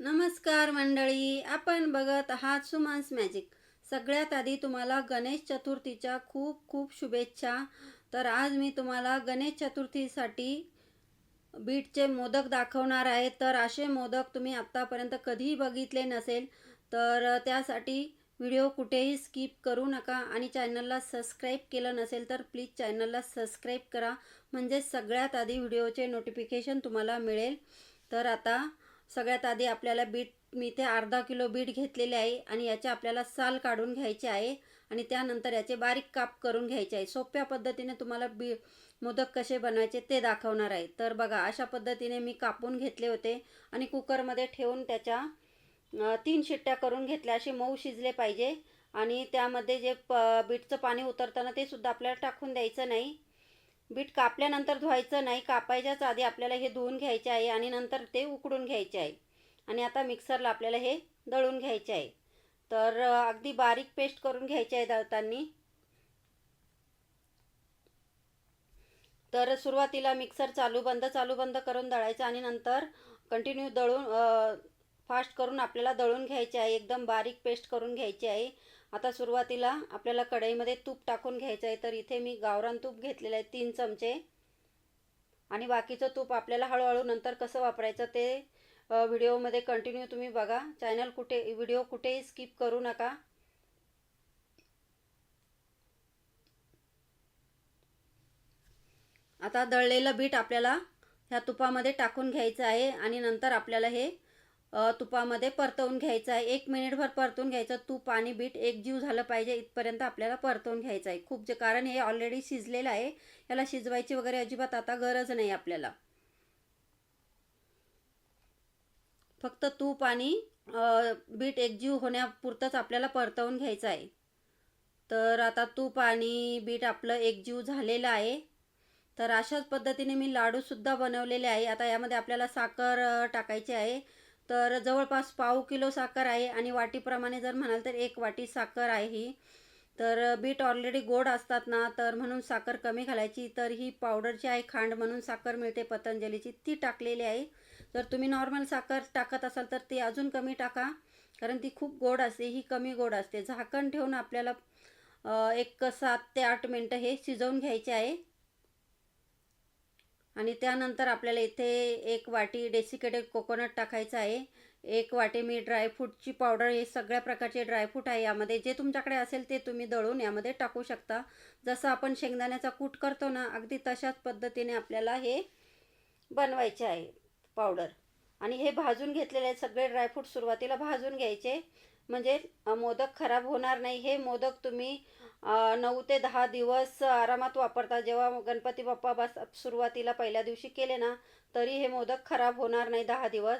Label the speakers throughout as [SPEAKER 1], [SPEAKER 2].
[SPEAKER 1] नमस्कार मंडळी आपण बघत आहात सुमांस मॅजिक. सगळ्यात आधी तुम्हाला गणेश चतुर्थीच्या खूप खूप शुभेच्छा. तर आज मी तुम्हाला गणेश चतुर्थीसाठी बीटचे मोदक दाखवणार आहे. तर असे मोदक तुम्ही आत्तापर्यंत कधीही बघितले नसेल तर त्यासाठी व्हिडिओ कुठेही स्किप करू नका आणि चॅनलला सबस्क्राईब केलं नसेल तर प्लीज चॅनलला सबस्क्राईब करा. म्हणजे सगळ्यात आधी व्हिडिओचे नोटिफिकेशन तुम्हाला मिळेल. तर आता सगळ्यात आधी आपल्याला बीट मी इथे अर्धा किलो बीट घेतलेले आहे आणि याचे आपल्याला साल काढून घ्यायचे आहे आणि त्यानंतर याचे बारीक काप करून घ्यायचे आहे. सोप्या पद्धतीने तुम्हाला बी मोदक कसे बनवायचे ते दाखवणार आहे. तर बघा अशा पद्धतीने मी कापून घेतले होते आणि कुकरमध्ये ठेवून त्याच्या तीन शिट्ट्या करून घेतल्या. असे मऊ शिजले पाहिजे आणि त्यामध्ये जे प बीटचं पाणी उतरताना ते सुद्धा आपल्याला टाकून द्यायचं नाही. बीट कापल्यानंतर धुवायचं नाही कापायच्याच आधी आपल्याला हे धुवून घ्यायचे आहे आणि नंतर ते उकडून घ्यायचे आहे. आणि आता मिक्सरला आपल्याला हे दळून घ्यायचे आहे. तर अगदी बारीक पेस्ट करून घ्यायचे आहे दळताना. तर सुरुवातीला मिक्सर चालू बंद चालू बंद करून दळायचं आणि नंतर कंटिन्यू दळून फास्ट करून आपल्याला दळून घ्यायचे आहे एकदम बारीक पेस्ट करून घ्यायची आहे. आता सुरुवातीला आपल्याला कढईमध्ये तूप टाकून घ्यायचं आहे तर इथे मी गावरान तूप घेतलेलं आहे तीन चमचे. आणि बाकीचं तूप आपल्याला हळूहळू नंतर कसं वापरायचं ते व्हिडिओमध्ये कंटिन्यू तुम्ही बघा. चॅनल कुठे व्हिडिओ कुठेही स्किप करू नका. आता दळलेलं बीट आपल्याला ह्या तुपामध्ये टाकून घ्यायचं आहे आणि नंतर आपल्याला हे तुपामध्ये परतवून घ्यायचं आहे. एक मिनिटभर परतून घ्यायचं. तूप आणि बीट एक जीव झालं पाहिजे इथपर्यंत आपल्याला परतवून घ्यायचं आहे. खूप जे कारण हे ऑलरेडी शिजलेलं आहे. याला शिजवायची वगैरे अजिबात आता गरज नाही आपल्याला. फक्त तूप आणि बीट बीट एकजीव होण्यापुरतंच आपल्याला परतवून घ्यायचं आहे. तर आता तूप आणि बीट आपलं एकजीव झालेलं आहे. तर अशाच पद्धतीने मी लाडूसुद्धा बनवलेले आहे. आता यामध्ये आपल्याला साखर टाकायची आहे. तर जवळपास पाव किलो साखर आहे आणि वाटीप्रमाणे जर म्हणाल तर एक वाटी साखर आहे ही. तर बीट ऑलरेडी गोड असतात ना तर म्हणून साखर कमी घालायची. तर ही पावडरची आहे खांड म्हणून साखर मिळते पतंजलीची. ती टाकलेली आहे. जर तुम्ही नॉर्मल साखर टाकत असाल तर ती अजून कमी टाका कारण ती खूप गोड असते ही कमी गोड असते. झाकण ठेवून आपल्याला एक सात ते आठ मिनटं हे शिजवून घ्यायचे आहे. आणि त्यानंतर आपल्याला इथे एक वाटी डेसिकेटेड कोकोनट टाकायचं आहे. एक वाटी मी ड्रायफ्रूटची पावडर हे सगळ्या प्रकारचे ड्रायफ्रूट आहे यामध्ये. जे तुमच्याकडे असेल ते तुम्ही दळून यामध्ये टाकू शकता. जसं आपण शेंगदाण्याचा कूट करतो ना अगदी तशाच पद्धतीने आपल्याला हे बनवायचे आहे पावडर आणि हे भाजून घेतलेले सगळे ड्रायफ्रूट सुरुवातीला भाजून घ्यायचे. म्हणजे मोदक खराब होणार नाही. हे मोदक तुम्ही नऊ ते दहा दिवस आरामात वापरता. जेव्हा गणपती बाप्पा बस सुरुवातीला पहिल्या दिवशी केले ना तरी हे मोदक खराब होणार नाही दहा दिवस.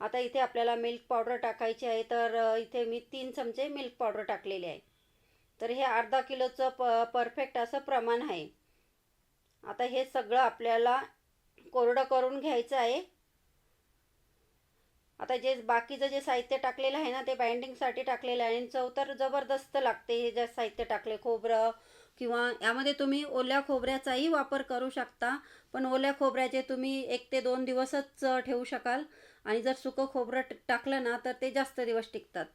[SPEAKER 1] आता इथे आपल्याला मिल्क पावडर टाकायची आहे तर इथे मी तीन चमचे मिल्क पावडर टाकलेले आहे. तर हे अर्धा किलोचं प परफेक्ट असं प्रमाण आहे. आता हे सगळं आपल्याला कोरडं करून घ्यायचं आहे. आता जे बाकीचं जे साहित्य टाकलेलं आहे ना ते बाइंडिंगसाठी टाकलेलं आहे. आणि चव तर जबरदस्त लागते हे जे साहित्य टाकले खोबरं किंवा यामध्ये तुम्ही ओल्या खोबऱ्याचाही वापर करू शकता. पण ओल्या खोबऱ्याचे तुम्ही एक ते दोन दिवसच ठेवू शकाल. आणि जर सुकं खोबरं टाकलं ना तर ते जास्त दिवस टिकतात.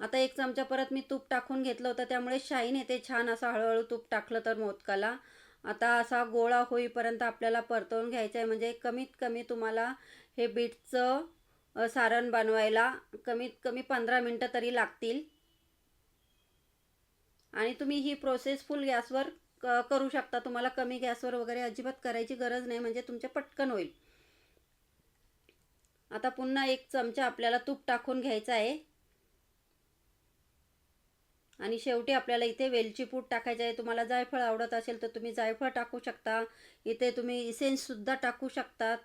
[SPEAKER 1] आता एक चमचा परत मी तूप टाकून घेतलं होतं त्यामुळे शाईन येते छान असं हळूहळू तूप टाकलं तर मोदकाला. आता असा गोळा होईपर्यंत आपल्याला परतवून घ्यायचं आहे म्हणजे कमीत कमी तुम्हाला हे बीटचं सारण बनवायला कमीत कमी पंधरा मिनटं तरी लागतील. आणि तुम्ही ही प्रोसेस फुल गॅसवर क करू शकता. तुम्हाला कमी गॅसवर वगैरे अजिबात करायची गरज नाही म्हणजे तुमचे पटकन होईल. आता पुन्हा एक चमचा आपल्याला तूप टाकून घ्यायचा आहे. आणि शेवटी आपल्याला इथे वेलची पूड टाकायची आहे. तुम्हाला जायफळ आवडत असेल तर तुम्ही जायफळ टाकू शकता. इथे तुम्ही इसेन्ससुद्धा टाकू शकतात.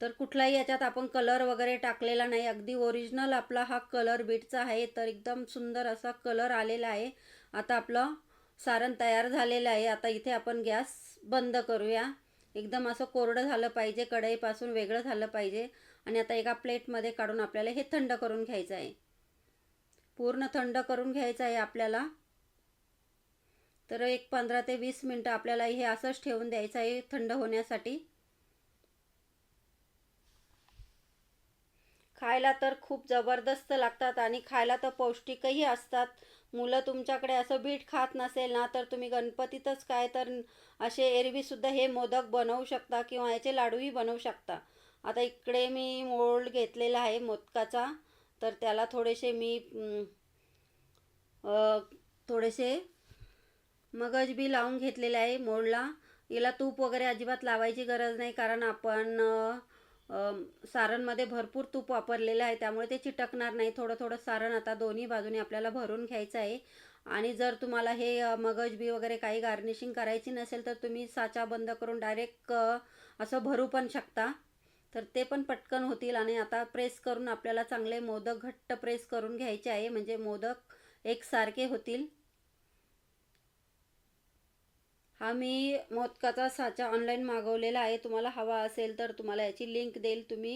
[SPEAKER 1] तर कुठलाही याच्यात आपण कलर वगैरे टाकलेला नाही. अगदी ओरिजिनल आपला हा कलर बीटचा आहे. तर एकदम सुंदर असा कलर आलेला आहे. आता आपलं सारण तयार झालेलं आहे. आता इथे आपण गॅस बंद करूया. एकदम असं कोरडं झालं पाहिजे. कढईपासून वेगळं झालं पाहिजे. आणि आता एका प्लेटमध्ये काढून आपल्याला हे थंड करून घ्यायचं आहे. पूर्ण थंड करून घ्यायचं आहे आपल्याला. तर एक पंधरा ते वीस मिनटं आपल्याला हे असंच ठेवून द्यायचं आहे थंड होण्यासाठी. खायला तर खूप जबरदस्त लागतात आणि खायला तर पौष्टिकही असतात. मुलं तुमच्याकडे असं बीट खात नसेल ना तर तुम्ही गणपतीतच काय तर असे एरवीसुद्धा हे मोदक बनवू शकता किंवा याचे लाडूही बनवू शकता. आता इकडे मी मोल्ड घेतलेला आहे मोदकाचा. तर त्याला थोडेसे मी थोडेसे मगज बी लावून घेतलेले आहे मोडला याला तूप वगैरे अजिबात लावायची गरज नाही कारण आपण सारणमध्ये भरपूर तूप वापरलेलं आहे त्यामुळे ते चिटकणार नाही. थोडं थोडं सारण आता दोन्ही बाजूने आपल्याला भरून घ्यायचं आहे. आणि जर तुम्हाला हे मगज बी वगैरे काही गार्निशिंग करायची नसेल तर तुम्ही साचा बंद करून डायरेक्ट असं भरू पण शकता. तर ते पण पटकन होतील आणि आता प्रेस करून आपल्याला चांगले मोदक घट्ट प्रेस करून घ्यायचे आहे. म्हणजे मोदक एकसारखे होतील. हा मी मोदकाचा साचा ऑनलाईन मागवलेला आहे. तुम्हाला हवा असेल तर तुम्हाला याची लिंक देईल. तुम्ही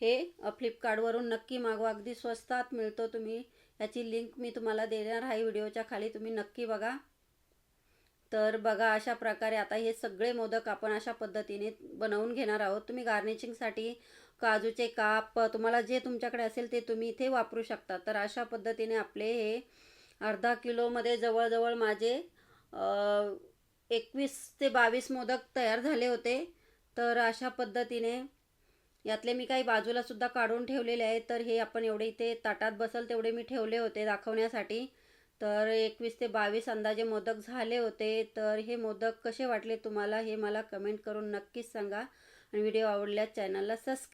[SPEAKER 1] हे फ्लिपकार्टवरून नक्की मागवा. अगदी स्वस्तात मिळतो तुम्ही याची लिंक मी तुम्हाला देणार आहे. व्हिडिओच्या खाली तुम्ही नक्की बघा. तर बघा अशा प्रकारे आता हे सगळे मोदक आपण अशा पद्धतीने बनवून घेणार आहोत. तुम्ही गार्निशिंगसाठी काजूचे काप तुम्हाला जे तुमच्याकडे असेल ते तुम्ही इथे वापरू शकता. तर अशा पद्धतीने आपले हे अर्धा किलोमध्ये जवळजवळ माझे एकवीस ते बावीस मोदक तयार झाले होते. तर अशा पद्धतीने यातले मी काही बाजूला सुद्धा काढून ठेवलेले आहे तर हे आपण एवढे इथे ताटात बसल तेवढे मी ठेवले होते दाखवण्यासाठी. तर एकवीस ते बावीस अंदाजे मोदक झाले होते. तर हे मोदक कसे वाटले तुम्हाला हे मला कमेंट करून नक्कीच सांगा. आणि व्हिडिओ आवडल्यास चॅनलला सबस्क्राईब